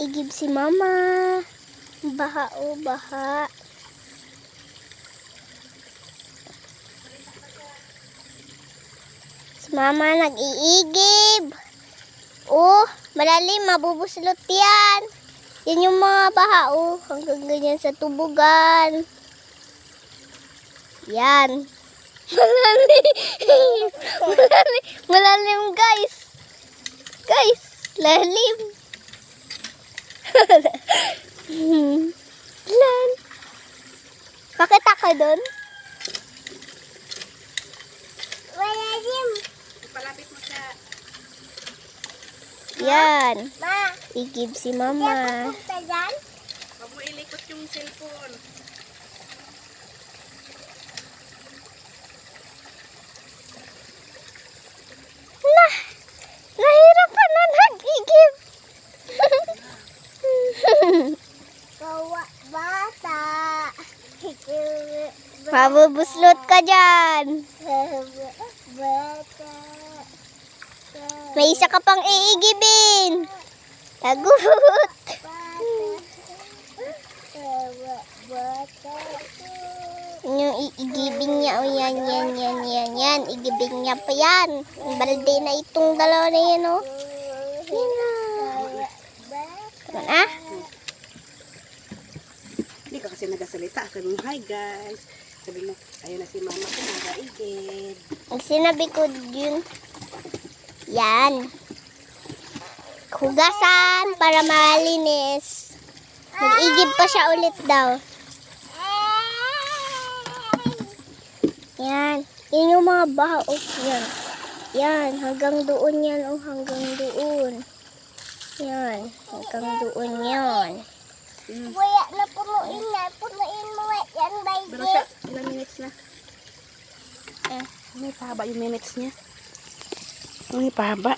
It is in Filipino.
igib si mama. Baha o baha. Si mama nag-iigib. Oh, malalim, mabubuslot yan. Yan yung mga baha, oh. Hanggang ganyan sa tubugan. Yan. Malalim. malalim. Malalim, guys. Guys, lalim. Lan. Bakit ako doon? Malalim. Palapit mo sa... Yan. Ma. Igib si mama. Huwag mo ilikot yung cellphone. Mabubuslot ka dyan. May isa ka pang iigibin. Tagut. Yung iigibin niya, o yan, yan, yan, yan, yan. Igibin niya pa yan. Ang balde na itong dalawa na yan, o. Yan na. Tama na. Hindi ka kasi nagasalita. Sabi hi guys. Sabi mo, ayun na si mama ko nagaigid. Ang sinabi ko yun. Yan. Hugasan para malinis. Mag-igib pa siya ulit daw. Yan. Yan yung mga baha. Oh, yan. Yan. Hanggang doon yan. Oh, hanggang doon. Yan. Hanggang doon yan. Wala na punuin na. Punuin mo yan, Pero siya, ilang minutes na? Eh. May pahaba yung minutes niya. May pahaba.